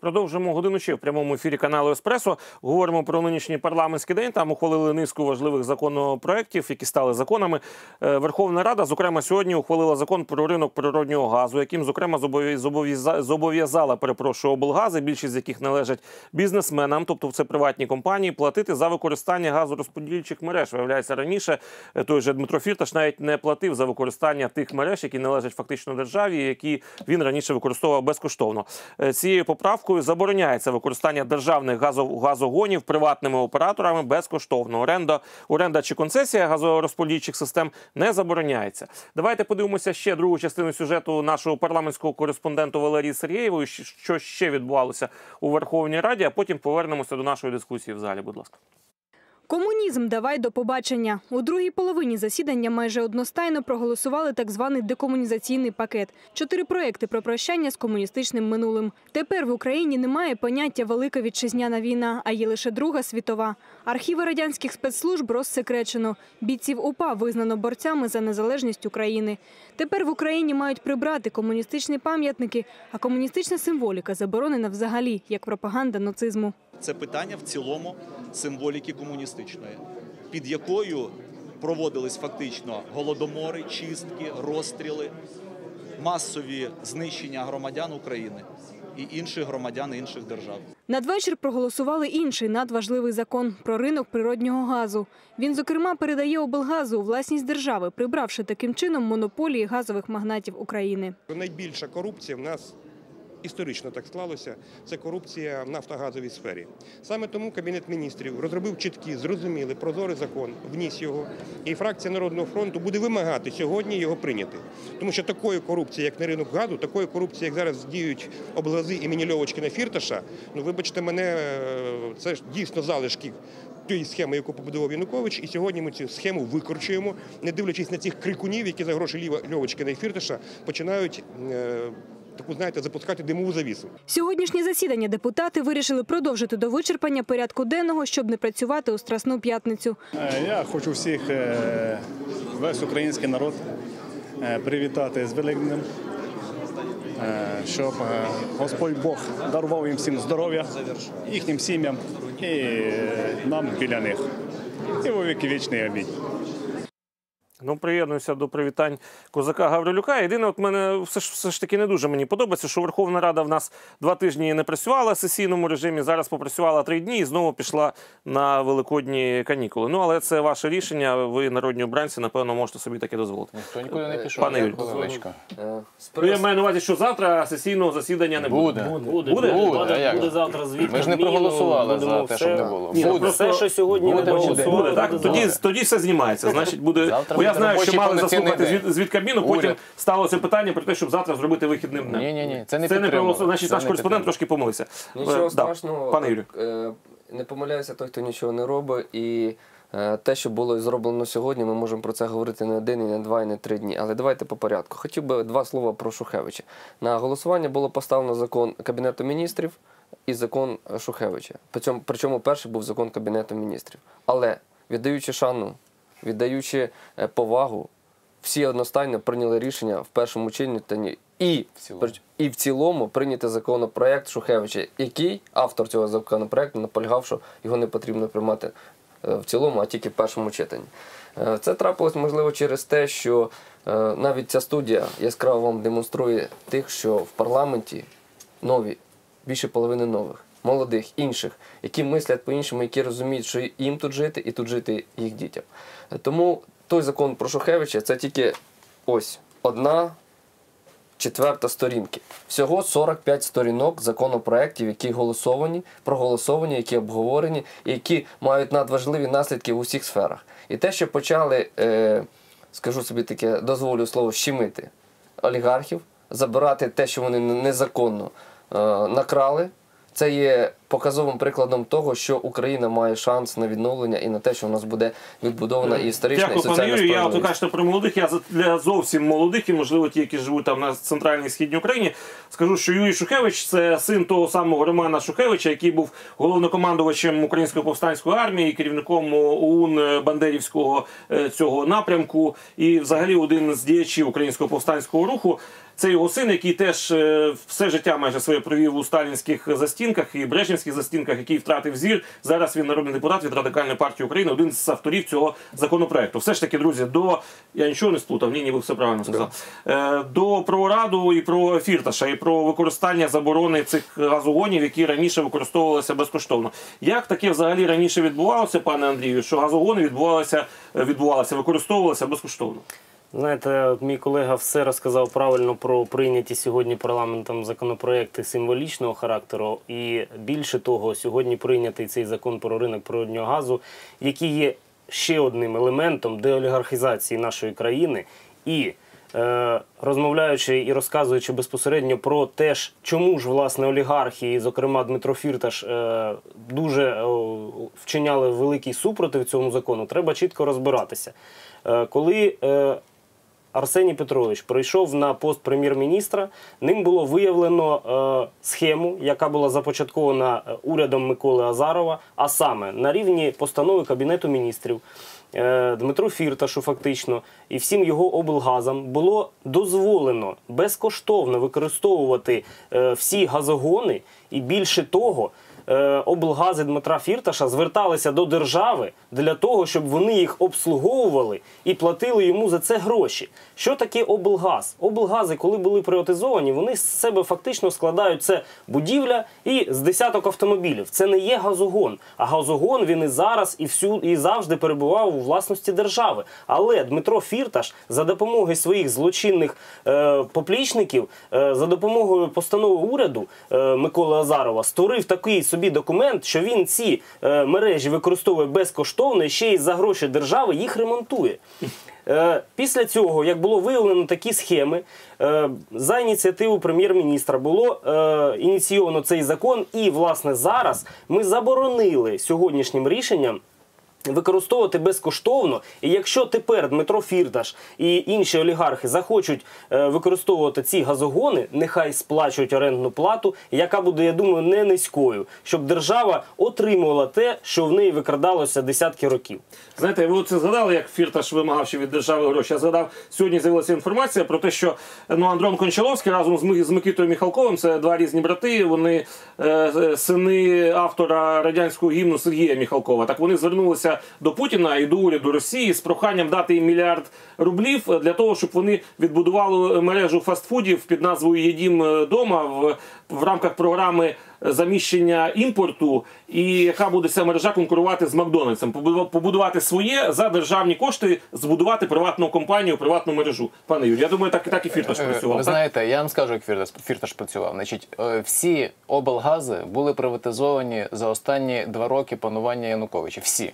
Продовжуємо годину ще в прямому ефірі каналу Еспресо. Говоримо про нинішній парламентський день. Там ухвалили низку важливих законопроєктів, які стали законами. Е, Верховна Рада, зокрема, сьогодні ухвалила закон про ринок природнього газу, яким, зокрема, зобов'я- зобов'язала, перепрошую, облгази, більшість з яких належать бізнесменам, тобто це приватні компанії, платити за використання газорозподільчих мереж. Виявляється, раніше е, той же Дмитро Фірташ навіть не платив за використання тих мереж, які належать фактично державі, які він раніше використовував безкоштовно. Е, Цією поправкою забороняється використання державних газо- газогонів приватними операторами безкоштовно. Оренда, оренда чи концесія газорозподільчих систем не забороняється. Давайте подивимося ще другу частину сюжету нашого парламентського кореспонденту Валерії Сергієвої, що ще відбувалося у Верховній Раді, а потім повернемося до нашої дискусії в залі. Будь ласка. Комунізм давай до побачення. У другій половині засідання майже одностайно проголосували так званий декомунізаційний пакет. Чотири проекти про прощання з комуністичним минулим. Тепер в Україні немає поняття Велика вітчизняна війна, а є лише Друга світова. Архіви радянських спецслужб розсекречено. Бійців УПА визнано борцями за незалежність України. Тепер в Україні мають прибрати комуністичні пам'ятники, а комуністична символіка заборонена взагалі як пропаганда нацизму. Це питання в цілому символіки комуністичної, під якою проводились фактично голодомори, чистки, розстріли, масові знищення громадян України і інших громадян інших держав. Надвечір проголосували інший надважливий закон про ринок природнього газу. Він, зокрема, передає облгазу у власність держави, прибравши таким чином монополії газових магнатів України. Найбільша корупція в нас історично так склалося. Це корупція в нафтогазовій сфері. Саме тому Кабінет міністрів розробив чіткий, зрозумілий, прозорий закон, вніс його, і фракція Народного фронту буде вимагати сьогодні його прийняти. Тому що такої корупції, як на ринок газу, такої корупції, як зараз діють облгази імені Льовочкина Фірташа, ну вибачте мене, е, це ж дійсно залишки. Тієї схеми, яку побудував Янукович, і сьогодні ми цю схему викорчуємо, не дивлячись на цих крикунів, які за гроші Льовочкина і Фірташа починають е, таку, знаєте, запускати димову завісу. Сьогоднішнє засідання депутати вирішили продовжити до вичерпання порядку денного, щоб не працювати у Страсну п'ятницю. Е, Я хочу всіх, е, весь український народ е, привітати з Великднем, щоб Господь Бог дарував їм всім здоров'я, їхнім сім'ям і нам біля них. І во віки вічний амінь. Ну, приєднуюся до привітань козака Гаврилюка. Єдине, от мене все ж все ж таки не дуже мені подобається, що Верховна Рада в нас два тижні не працювала в сесійному режимі. Зараз попрацювала три дні і знову пішла на великодні канікули. Ну але це ваше рішення. Ви народні обранці, напевно, можете собі таке дозволити. Ніхто нікуди не пішов. Пане Юрій. Хвилиночку. Е, Ну, я маю на увазі, що завтра сесійного засідання не буде. Буде. Буде, Буде? буде, Буде, а як? буде завтра звіт. Ми ж не проголосували за те, все- щоб не було. Ні, ну, Буде. Все, що сьогодні Буде, не буде. Буде, так? Тоді, тоді все знімається. Значить, буде. Завтра Бо я знаю, що мали заслухати день. звіт, звіт Кабміну, потім Уряд. сталося питання про те, щоб завтра зробити вихідним днем. Ні-ні-ні, це не Це не підтримали. Значить, наш кореспондент трошки помилився. Нічого Е, да. страшного. Пане Юрію. Е, Не помиляється той, хто нічого не робить. І е, те, що було зроблено сьогодні, ми можемо про це говорити не один, і не два, і не три дні. Але давайте по порядку. Хотів би два слова про Шухевича. На голосування було поставлено закон Кабінету міністрів і закон Шухевича. Причому, причому перший був закон Кабінету міністрів. Але віддаючи шану, віддаючи е, повагу, всі одностайно прийняли рішення в першому читанні і В і в цілому прийняти законопроект Шухевича, який автор цього законопроекту наполягав, що його не потрібно приймати е, в цілому, а тільки в першому читанні. Е, Це трапилось можливо через те, що навіть ця студія яскраво вам демонструє тих, що в парламенті нові, більше половини нових, молодих, інших, які мислять по-іншому, які розуміють, що їм тут жити і тут жити їх дітям. Тому той закон про Шухевича це тільки ось одна четверта сторінки. Всього 45 сторінок законопроєктів, які голосовані, проголосовані, які обговорені, і які мають надважливі наслідки в усіх сферах. І те, що почали, е, скажу собі таке, дозволю слово, щемити олігархів, забирати те, що вони незаконно е, накрали. Це є показовим прикладом того, що Україна має шанс на відновлення і на те, що у нас буде відбудована і історична, і Дякую, пане соціальна Юрію. Я от кажете про молодих. Я для зовсім молодих і, можливо, ті, які живуть там на центральній східній Україні, скажу, що Юрій Шухевич це син того самого Романа Шухевича, який був головнокомандувачем української повстанської армії, керівником ОУН Бандерівського е, цього напрямку, і взагалі один з діячів українського повстанського руху. Це його син, який теж е, все життя майже своє провів у сталінських застінках і брежнівських застінках, який втратив зір. Зараз він народний депутат від радикальної партії України, один з авторів цього законопроекту. Все ж таки, друзі, до я нічого не сплутав, ні, ніби все правильно сказав. Е, До про раду і про фірташа, і про використання заборони цих газогонів, які раніше використовувалися безкоштовно. Як таке взагалі раніше відбувалося, пане Андрію? Що газогони відбувалися, відбувалися, використовувалися безкоштовно? Знаєте, мій колега все розказав правильно про прийняті сьогодні парламентом законопроекти символічного характеру. І більше того, сьогодні прийнятий цей закон про ринок природнього газу, який є ще одним елементом деолігархізації нашої країни. І е, розмовляючи і розказуючи безпосередньо про те, ж, чому ж власне олігархи, і, зокрема Дмитро Фірташ, е, дуже е, вчиняли великий супротив цьому закону, треба чітко розбиратися. Коли Арсеній Петрович прийшов на пост прем'єр-міністра. Ним було виявлено е, схему, яка була започаткована е, урядом Миколи Азарова, а саме на рівні постанови Кабінету міністрів. е, Дмитру Фірташу, фактично, і всім його облгазам було дозволено безкоштовно використовувати е, всі газогони, і більше того, облгази Дмитра Фірташа зверталися до держави для того, щоб вони їх обслуговували і платили йому за це гроші. Що таке облгаз? Облгази, коли були приватизовані, вони з себе фактично складають це будівля і з десяток автомобілів. Це не є газогон. А газогон він і зараз, і всю і завжди перебував у власності держави. Але Дмитро Фірташ за допомогою своїх злочинних е, поплічників, е, за допомогою постанови уряду е, Миколи Азарова, створив такий собі документ, що він ці е, мережі використовує безкоштовно і ще й за гроші держави їх ремонтує. Е, Після цього, як було виявлено такі схеми, е, за ініціативу прем'єр-міністра було е, ініційовано цей закон, і власне зараз ми заборонили сьогоднішнім рішенням. Використовувати безкоштовно, і якщо тепер Дмитро Фірташ і інші олігархи захочуть е, використовувати ці газогони, нехай сплачують орендну плату, яка буде, я думаю, не низькою, щоб держава отримувала те, що в неї викрадалося десятки років. Знаєте, ви це згадали, як Фірташ вимагав ще від держави гроші. Я згадав, сьогодні з'явилася інформація про те, що ну, Андрон Кончаловський разом з, Ми- з Микитою Міхалковим, це два різні брати, вони е, сини автора радянського гімну Сергія Міхалкова. Так вони звернулися до Путіна і до уряду Росії з проханням дати їм мільярд рублів для того, щоб вони відбудували мережу фастфудів під назвою Єдім дома в, в рамках програми заміщення імпорту, і яка буде ця мережа конкурувати з Макдональдсом, Побудува- побудувати своє за державні кошти, збудувати приватну компанію, приватну мережу. Пане Юрій, я думаю, так, так і Фірташ Е, працював. Ви так? знаєте, я вам скажу, як Фірташ, Фірташ працював. Значить, е, всі облгази були приватизовані за останні два роки панування Януковича. Всі.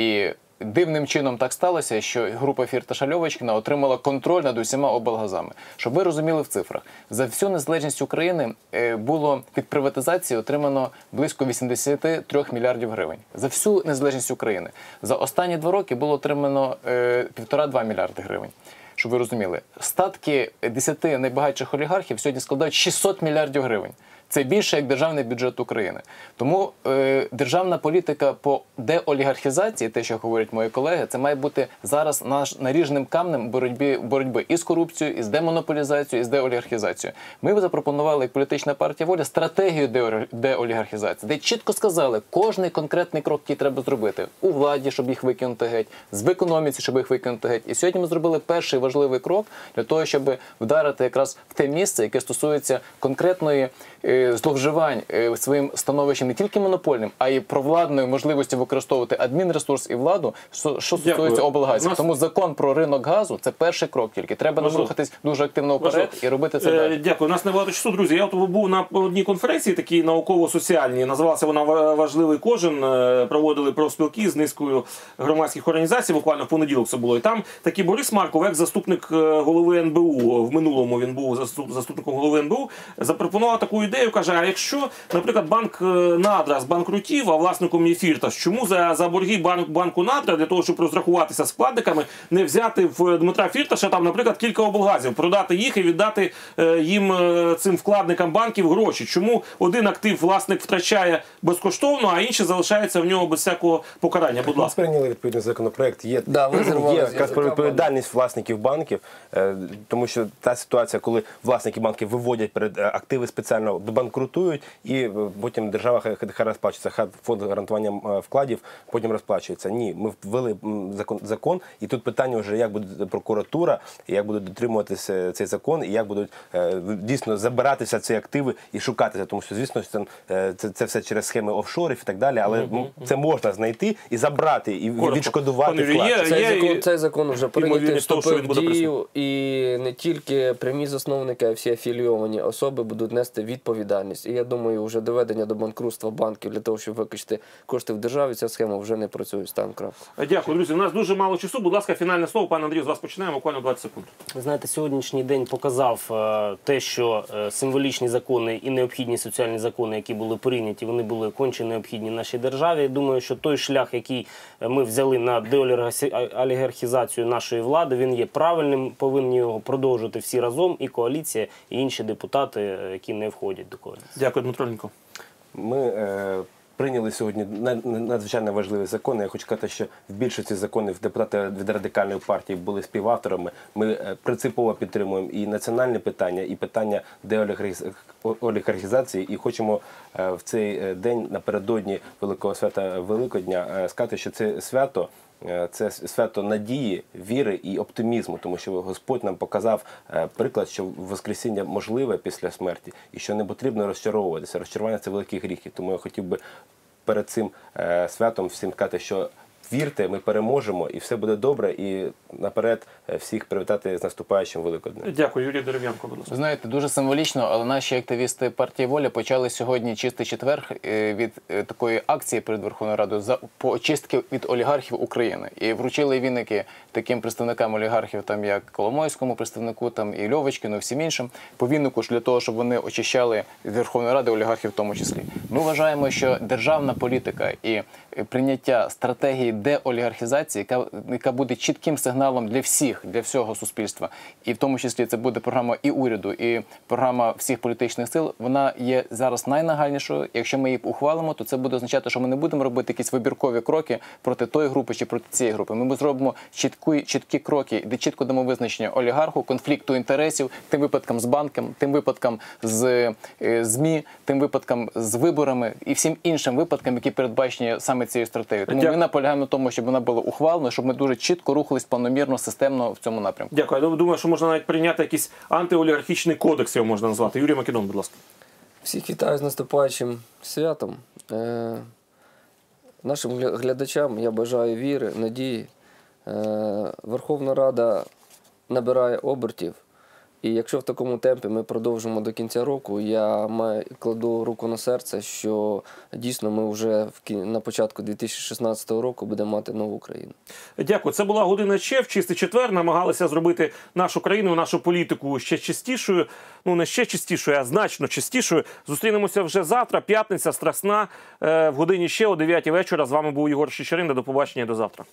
І дивним чином так сталося, що група Фірташа Льовочкіна отримала контроль над усіма облгазами. Щоб ви розуміли в цифрах, за всю незалежність України е, було від приватизації отримано близько 83 мільярдів гривень. За всю незалежність України. За останні два роки було отримано е, півтора-два мільярди гривень щоб ви розуміли, статки 10 найбагатших олігархів сьогодні складають 600 мільярдів гривень. Це більше як державний бюджет України. Тому е, державна політика по деолігархізації, те, що говорять мої колеги, це має бути зараз наш наріжним камнем боротьби боротьби і з корупцією, і з демонополізацією, і з деолігархізацією. Ми запропонували як політична партія воля стратегію деолігархізації, де чітко сказали кожний конкретний крок, який треба зробити у владі, щоб їх викинути геть, з економіці, щоб їх викинути геть. І сьогодні ми зробили перший важливий крок для того, щоб вдарити якраз в те місце, яке стосується конкретної е, зловживань е, своїм становищем не тільки монопольним, а й провладною можливістю використовувати адмінресурс і владу, що, що стосується облгазів. Нас- Тому закон про ринок газу це перший крок тільки. Треба нам рухатись дуже активно вперед і робити це Е, далі. Дякую. У нас небагато часу, друзі. Я от був на одній конференції, такій науково-соціальній. Називалася вона Важливий кожен. Е, Проводили профспілки з низкою громадських організацій. Буквально в понеділок це було. І там такий Борис Марков, як заступник голови НБУ в минулому він був заступ- заступником голови НБУ, запропонував таку ідею. Миколаїв каже: а якщо, наприклад, банк е, Надра збанкрутів, а власником є Фірташ, чому за, за борги банк, банку Надра для того, щоб розрахуватися з вкладниками, не взяти в Дмитра Фірташа там, наприклад, кілька облгазів, продати їх і віддати е, їм е, цим вкладникам банків гроші? Чому один актив власник втрачає безкоштовно, а інший залишається в нього без всякого покарання? Будь Ми ласка. прийняли відповідний законопроект. Є, Да, є якраз язика відповідальність власників банків, е, тому що та ситуація, коли власники банків виводять перед е, активи спеціально банкрутують, і е, потім держава хай, розплачується, хай фонд гарантування е, вкладів потім розплачується. Ні, ми ввели закон, закон, і тут питання вже як буде прокуратура, як буде дотримуватися цей закон, і як будуть е, дійсно забиратися ці активи і шукатися. Тому що, звісно, що там, е, це, це все через схеми офшорів і так далі, але ну, це можна знайти і забрати, і Коротко. відшкодувати вклад. є- Цей є- закон, цей закон вже прийнятий, вступив в дію, і не тільки прямі засновники, а всі афілійовані особи будуть нести відповідальність. І я думаю, вже доведення до банкрутства банків для того, щоб викачати кошти в державі, ця схема вже не працює. Стан крапка. Дякую, друзі. У нас дуже мало часу. Будь ласка, фінальне слово. Пане Андрію, з вас починаємо. Буквально 20 секунд. Ви знаєте, сьогоднішній день показав е, те, що е, символічні закони і необхідні соціальні закони, які були прийняті, вони були конче необхідні нашій державі. Я думаю, що той шлях, який е, ми взяли на деолігархізацію нашої влади, він є правильним. Повинні його продовжити всі разом, і коаліція, і інші депутати, е, які не входять до коаліції. Дякую, Дмитро Лінько. Ми е, прийняли сьогодні на- на- надзвичайно важливі закони. Я хочу сказати, що в більшості законів депутати від радикальної партії були співавторами. Ми е, принципово підтримуємо і національні питання, і питання деолігархізації. І хочемо е, в цей е, день напередодні Великого свята Великодня сказати, що це свято. Е, Це свято надії, віри і оптимізму, тому що Господь нам показав е, приклад, що Воскресіння можливе після смерті, і що не потрібно розчаровуватися. Розчарування це великий гріх. І тому я хотів би перед цим е, святом всім сказати, що вірте, ми переможемо, і все буде добре. І наперед е, всіх привітати з наступаючим Великоднем. Дякую, Юрій Дерев'янко. Будь ласка. Знаєте, дуже символічно, але наші активісти партії Воля почали сьогодні чистий четвер е, від е, такої акції перед Верховною Радою за по очистки від олігархів України і вручили віники таким представникам олігархів, там як Коломойському представнику, там і Льовочкину, всім іншим по вінику ж для того, щоб вони очищали від Верховної Ради олігархів, в тому числі. Ми вважаємо, що державна політика і прийняття стратегії деолігархізації, яка, яка буде чітким сигналом для всіх, для всього суспільства, і в тому числі це буде програма і уряду, і програма всіх політичних сил. Вона є зараз найнагальнішою. Якщо ми її ухвалимо, то це буде означати, що ми не будемо робити якісь вибіркові кроки проти тої групи чи проти цієї групи. Ми зробимо чіткі, чіткі кроки, де чітко дамо визначення олігарху, конфлікту інтересів, тим випадкам з банком, тим випадкам з е, змі, тим випадкам з виборами і всім іншим випадкам, які передбачені саме цією стратегією. Тому Дякую. ми наполягаємо на тому, щоб вона була ухвалена, щоб ми дуже чітко рухались планомірно, системно в цьому напрямку. Дякую. Я думаю, що можна навіть прийняти якийсь антиолігархічний кодекс, його можна назвати. Юрій Македон, будь ласка. Всіх вітаю з наступаючим святом. Е, нашим глядачам я бажаю віри, надії. Е, Верховна Рада набирає обертів. І якщо в такому темпі ми продовжимо до кінця року, я маю, кладу руку на серце, що дійсно ми вже в на початку 2016 року будемо мати нову країну. Дякую. Це була година Че в чистий четвер. Намагалися зробити нашу країну, нашу політику ще чистішою. Ну не ще чистішою, а значно чистішою. Зустрінемося вже завтра. П'ятниця страсна е, в годині ще о 9 вечора. З вами був Ігор Шичерин. До побачення до завтра.